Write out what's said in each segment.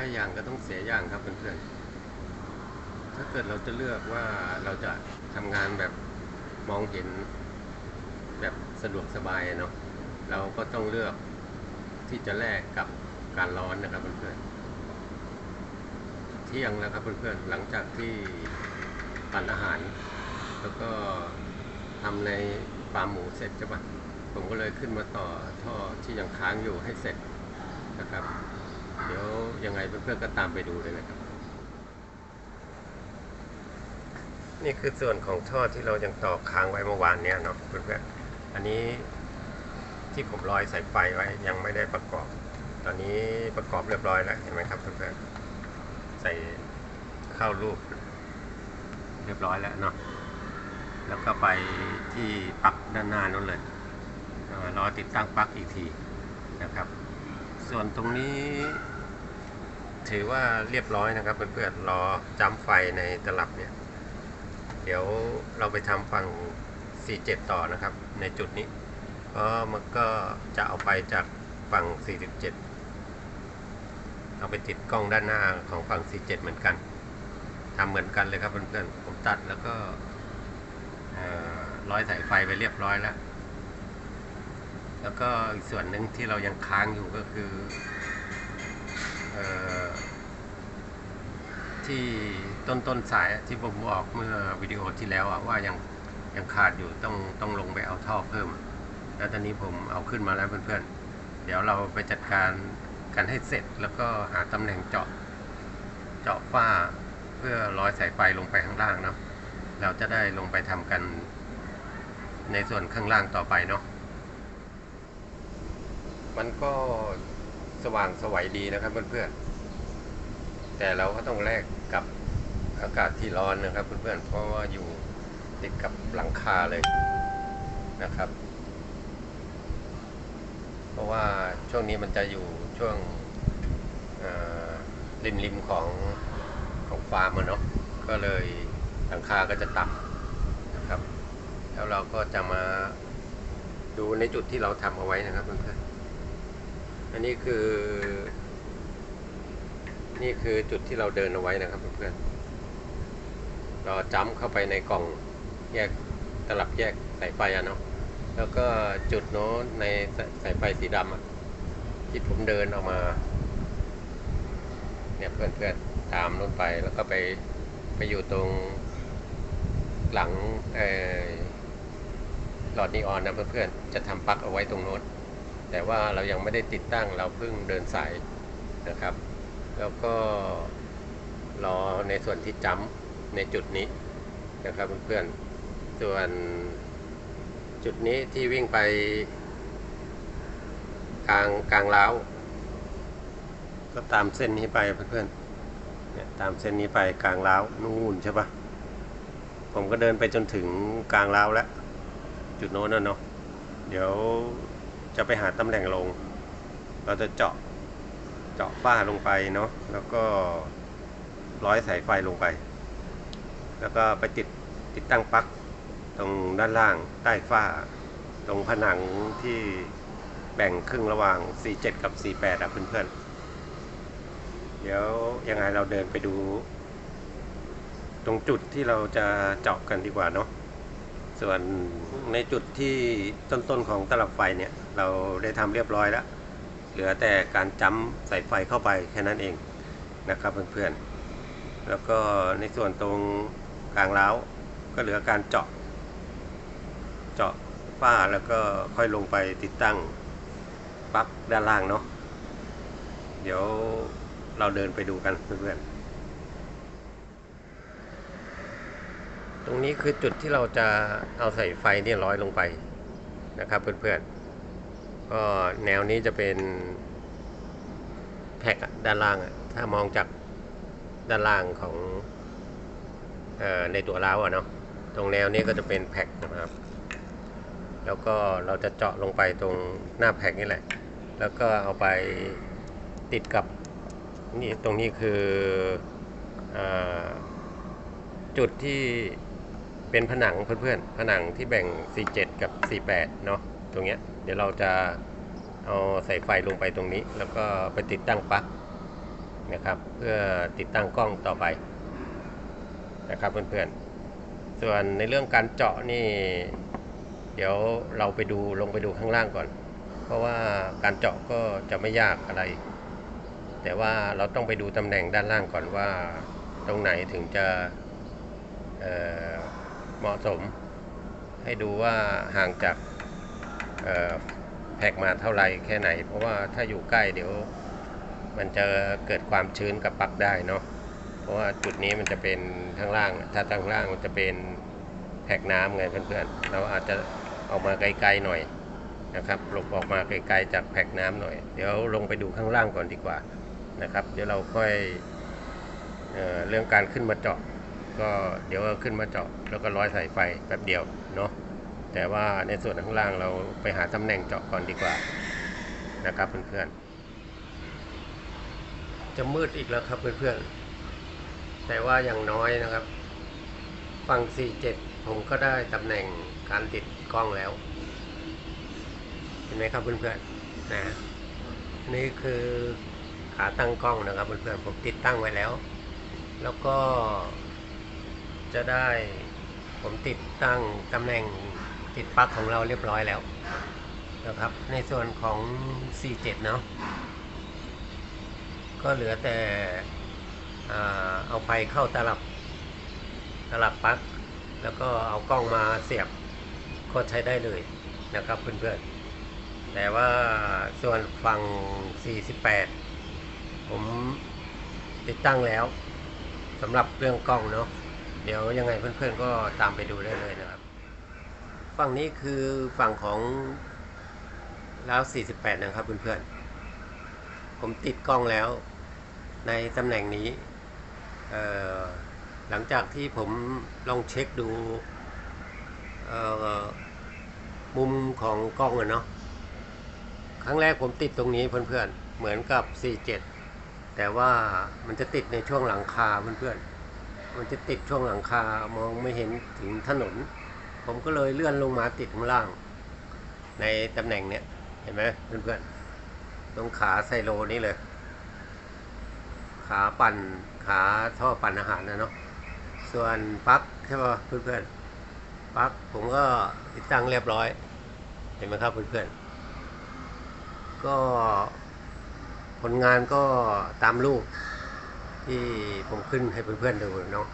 ได้อย่างก็ต้องเสียอย่างครับเพื่อนๆ ถ้าเกิดเราจะเลือกว่าเราจะทำงานแบบมองเห็นแบบสะดวกสบายเนาะ เราก็ต้องเลือกที่จะแลกกับการร้อนนะครับเพื่อนๆ เที่ยงแล้วครับเพื่อนๆ หลังจากที่ปั่นอาหาร แล้วก็ทำในฟาร์มหมูเสร็จใช่ปะผมก็เลยขึ้นมาต่อท่อที่ยังค้างอยู่ให้เสร็จนะครับ เดี๋ยวยังไงเพื่อนๆก็ตามไปดูเลยนะครับ นี่คือส่วนของท่อที่เรายังต่อค้างไว้เมื่อวานเนี้ยเนาะเพื่อนๆอันนี้ที่ผมร้อยสายไฟไว้ยังไม่ได้ประกอบ ตอนนี้ประกอบเรียบร้อยแล้วเห็นไหมครับเพื่อนๆใส่เข้ารูป เรียบร้อยแล้วเนาะแล้วก็ไปที่ปลั๊กด้านหน้านั่นเลยรอติดตั้งปลั๊กอีกทีนะครับ ส่วนตรงนี้ ถือว่าเรียบร้อยนะครับเพื่อนๆรอจัมไฟในตลับเนี่ย เดี๋ยวเราไปทำฝั่ง 47 ต่อนะครับ ในจุดนี้เพราะมันก็จะเอาไปจากฝั่ง 47 เอาไปติดกล้องด้านหน้าของฝั่ง 47 เหมือนกันทำเหมือนกันเลยครับเพื่อนๆผมตัดแล้วก็ร้อยสายไฟไปเรียบร้อยแล้ว แล้วก็อีกส่วนหนึ่งที่เรายังค้างอยู่ก็คือ ที่ต้นต้นสายที่ผมบอกเมื่อวิดีโอที่แล้วว่ายังยังขาดอยู่ต้องต้องลงไปเอาท่อเพิ่ม แล้วตอนนี้ผมเอาขึ้นมาแล้วเพื่อนๆ เดี๋ยวเราไปจัดการกันให้เสร็จแล้วก็หาตำแหน่งเจาะ เจาะฝ้าเพื่อร้อยสายไฟลงไปข้างล่างเนาะเราจะได้ลงไปทำกันในส่วนข้างล่างต่อไปเนาะมันก็ สว่างสวัยดีนะครับเพื่อนๆ แต่เราก็ต้องแลกกับอากาศที่ร้อนนะครับเพื่อนๆ เพราะว่าอยู่ติดกับหลังคาเลยนะครับ เพราะว่าช่วงนี้มันจะอยู่ช่วงริมริมๆของของฟาร์มเนาะ ก็เลยหลังคาก็จะต่ำนะครับ แล้วเราก็จะมาดูในจุดที่เราทำเอาไว้นะครับเพื่อนๆ อันนี้คือ นี่คือจุดที่เราเดินเอาไว้นะครับเพื่อนๆเราจ้ำเข้าไปในกล่องแยกตลับแยกสายไฟอะเนาะแล้วก็จุดโน้นในสายไฟสีดำอะที่ผมเดินออกมา เนี่ยเพื่อนๆตามนู้นไปแล้วก็ไปไปอยู่ตรงหลังหลอดนีออนนะเพื่อนๆจะทำปลั๊กเอาไว้ตรงโน้น แต่ว่าเรายังไม่ได้ติดตั้งเราเพิ่งเดินสายนะครับ แล้วก็รอในส่วนที่จ้ำในจุดนี้นะครับเพื่อนๆส่วนจุดนี้ที่วิ่งไปกลางกลางเล้าก็ตามเส้นนี้ไปเพื่อนๆเนี่ยตามเส้นนี้ไปกลางเล้านู่นใช่ปะผมก็เดินไปจนถึงกลางเล้าแล้ว จุดโน้นน่ะเนาะเดี๋ยว จะไปหาตำแหน่งลง เราจะเจาะเจาะฝ้าลงไปเนาะแล้วก็ร้อยสายไฟลงไป แล้วก็ไปติดติดตั้งปลั๊กตรงด้านล่างใต้ฝ้า ตรงผนังที่แบ่งครึ่งระหว่าง 47 กับ 48อะเพื่อนๆ เดี๋ยวยังไงเราเดินไปดู ตรงจุดที่เราจะเจาะกันดีกว่าเนาะส่วนในจุดที่ต้นๆของตลับไฟเนี่ย เราได้ทำเรียบร้อยแล้ว เหลือแต่การจ้ำสายไฟเข้าไปแค่นั้นเองนะครับเพื่อนๆ แล้วก็ในส่วนตรงกลางล้าวก็เหลือการเจาะ เจาะฝ้าแล้วก็ค่อยลงไปติดตั้งปลั๊กด้านล่างเนาะ เดี๋ยวเราเดินไปดูกันเพื่อนๆ ตรงนี้คือจุดที่เราจะเอาใส่ไฟเนี่ยร้อยลงไปนะครับเพื่อนๆ ก็แนวนี้จะเป็นแพ็กด้านล่างถ้ามองจากด้านล่างของออในตัวล้าวอะเนาะตรงแนวนี้ก็จะเป็นแพ็กนะครับ แล้วก็เราจะเจาะลงไปตรงหน้าแพ็กนี่แหละ แล้วก็เอาไปติดกับนี่ตรงนี้คืออจุดที่เป็นผนังเพื่อนๆผนังที่แบ่ง 47 กับ 48 เนาะตรงเนี้ย เดี๋ยวเราจะเอาใส่ไฟลงไปตรงนี้ แล้วก็ไปติดตั้งปลั๊กนะครับ เพื่อติดตั้งกล้องต่อไปนะครับเพื่อนๆ ส่วนในเรื่องการเจาะนี่ เดี๋ยวเราไปดูลงไปดูข้างล่างก่อน เพราะว่าการเจาะก็จะไม่ยากอะไร แต่ว่าเราต้องไปดูตำแหน่งด้านล่างก่อนว่า ตรงไหนถึงจะเเหมาะสม ให้ดูว่าห่างจาก แพ็กมาเท่าไรแค่ไหน เพราะว่าถ้าอยู่ใกล้เดี๋ยวมันจะเกิดความชื้นกับปักได้เนาะเพราะว่าจุดนี้มันจะเป็นทางล่าง ถ้าทางล่างมันจะเป็นแพ็กน้ำไงเพื่อนๆ เราอาจจะออกมาไกลๆหน่อยนะครับหลบออกมาไกลๆจากแพ็กน้ำหน่อย เดี๋ยวลงไปดูข้างล่างก่อนดีกว่านะครับ เดี๋ยวเราค่อยเออเรื่องการขึ้นมาเจาะ ก็เดี๋ยวขึ้นมาเจาะแล้วก็ร้อยสายไฟแป๊บเดียวเนาะ แต่ว่าในส่วนข้างล่างเราไปหาตำแหน่งเจาะก่อนดีกว่านะครับเพื่อนๆ จะมืดอีกแล้วครับเพื่อนๆ แต่ว่าอย่างน้อยนะครับ ฝั่ง 47 ผมก็ได้ตำแหน่งการติดกล้องแล้ว เห็นไหมครับเพื่อนๆ นะนี่คือขาตั้งกล้องนะครับเพื่อนๆ ผมติดตั้งไว้แล้ว แล้วก็จะได้ผมติดตั้งตำแหน่ง ติดปลั๊กของเราเรียบร้อยแล้วนะครับในส่วนของ47เนาะก็เหลือแต่เอาไฟเข้าตลับตลับปลั๊กแล้วก็เอากล้องมาเสียบก็ใช้ได้เลยนะครับเพื่อนๆ แต่ว่าส่วนฝั่ง 48 ผมติดตั้งแล้วสำหรับเรื่องกล้องเนาะเดี๋ยวยังไงเพื่อนๆก็ตามไปดูได้เลยนะครับ ฝั่งนี้คือฝั่งของแล้ว 48 นะครับเพื่อนๆ ผมติดกล้องแล้วในตำแหน่งนี้ หลังจากที่ผมลองเช็คดูมุมของกล้องอะเนาะ ครั้งแรกผมติดตรงนี้เพื่อนๆ เหมือนกับ 47 แต่ว่ามันจะติดในช่วงหลังคาเพื่อนๆ มันจะติดช่วงหลังคามองไม่เห็นถึงถนน ผมก็เลยเลื่อนลงมาติดข้างล่าง ในตำแหน่งเนี้ย เห็นไหมเพื่อนๆ ตรงขาไซโลนี้เลย ขาปั่นขาท่อปั่นอาหารนะเนาะ ส่วนปลั๊กใช่ป่ะเพื่อนๆปลั๊กผมก็ติดตั้งเรียบร้อย เห็นไหมครับเพื่อนๆ ก็ผลงานก็ตามรูปที่ผมขึ้นให้เพื่อนๆดูเนาะ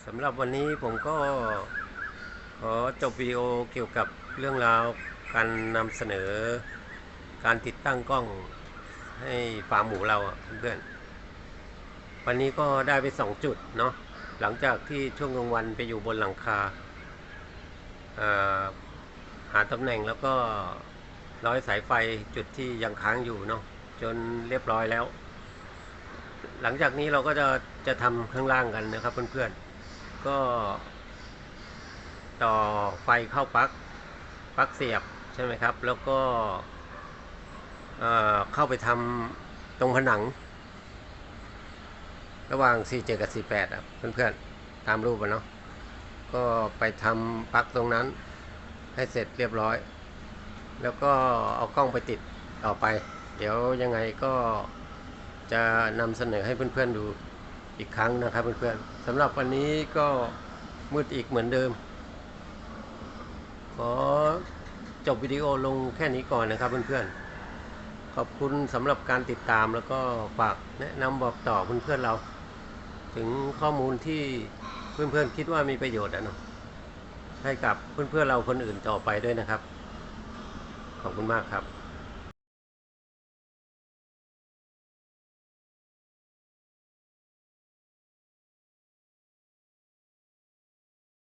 สำหรับวันนี้ผมก็ขอจบวิดีโอเกี่ยวกับเรื่องราวการนำเสนอ การติดตั้งกล้องให้ฟาร์มหมูเราเพื่อนวันนี้ก็ได้ไปสองจุดเนาะหลังจากที่ช่วงกลางวันไปอยู่บนหลังคาาหาตำแหน่งแล้วก็ร้อยสายไฟจุดที่ยังค้างอยู่เนาะจนเรียบร้อยแล้ว หลังจากนี้เราก็จะจะทำข้างล่างกันนะครับเพื่อนๆ ก็ ต่อไฟเข้าปลั๊กปลั๊กเสียบใช่ไหมครับ แล้วก็เข้าไปทำตรงผนัง ระหว่าง 47 กับ 48 อะ เพื่อนๆ ตามรูปอะเนาะก็ไปทำปลั๊กตรงนั้น ให้เสร็จเรียบร้อย แล้วก็เอากล้องไปติดต่อไป เดี๋ยวยังไงก็จะนำเสนอให้เพื่อนๆดู อีกครั้งนะครับเพื่อนๆสำหรับวันนี้ก็มืดอีกเหมือนเดิม ขอจบวิดีโอลงแค่นี้ก่อนนะครับเพื่อนๆ ขอบคุณสำหรับการติดตามแล้วก็ฝากแนะนำบอกต่อเพื่อนๆเรา ถึงข้อมูลที่เพื่อนๆคิดว่ามีประโยชน์อะเนาะให้กับเพื่อนๆเราคนอื่นต่อไปด้วยนะครับ ขอบคุณมากครับ